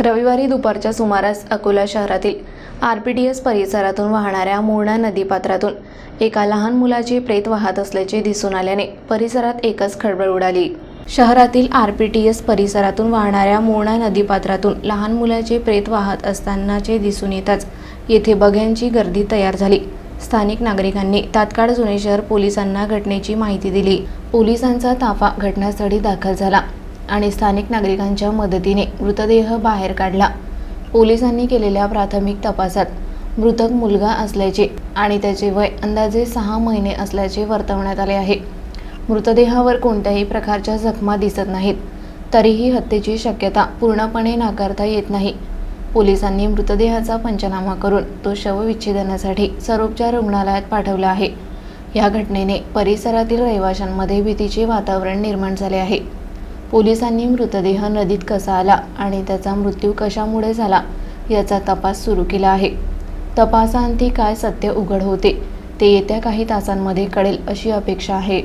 रविवारी दुपारच्या सुमारास अकोला शहरातील आर पी टी एस परिसरातून वाहणाऱ्या मोरणा नदीपात्रातून एका लहान मुलाचे प्रेत वाहत असल्याचे दिसून आल्याने परिसरात एकच खळबळ उडाली. शहरातील आर पी टी एस परिसरातून वाहणाऱ्या मोरणा नदीपात्रातून लहान मुलाचे प्रेत वाहत असतानाचे दिसून येताच येथे बघ्यांची गर्दी तयार झाली. स्थानिक नागरिकांनी तात्काळ जुने शहर पोलिसांना घटनेची माहिती दिली. पोलिसांचा ताफा घटनास्थळी दाखल झाला. आणि स्थानिक नागरिकांच्या मदतीने मृतदेह बाहेर काढला. पोलिसांनी केलेल्या प्राथमिक तपासात मृतक मुलगा असल्याचे आणि त्याचे वय अंदाजे सहा महिने असल्याचे वर्तवण्यात आले आहे. मृतदेहावर कोणत्याही प्रकारच्या जखमा दिसत नाहीत. तरीही हत्येची शक्यता पूर्णपणे नाकारता येत नाही. पोलिसांनी मृतदेहाचा पंचनामा करून तो शवविच्छेदनासाठी सरोपच्या रुग्णालयात पाठवला आहे. या घटनेने परिसरातील रहिवाशांमध्ये भीतीचे वातावरण निर्माण झाले आहे. पोलिसांनी मृतदेह नदीत कसा आला आणि त्याचा मृत्यू कशामुळे झाला याचा तपास सुरू केला आहे. तपासाअंती काय सत्य उघड होते ते येत्या काही तासांमध्ये कळेल अशी अपेक्षा आहे.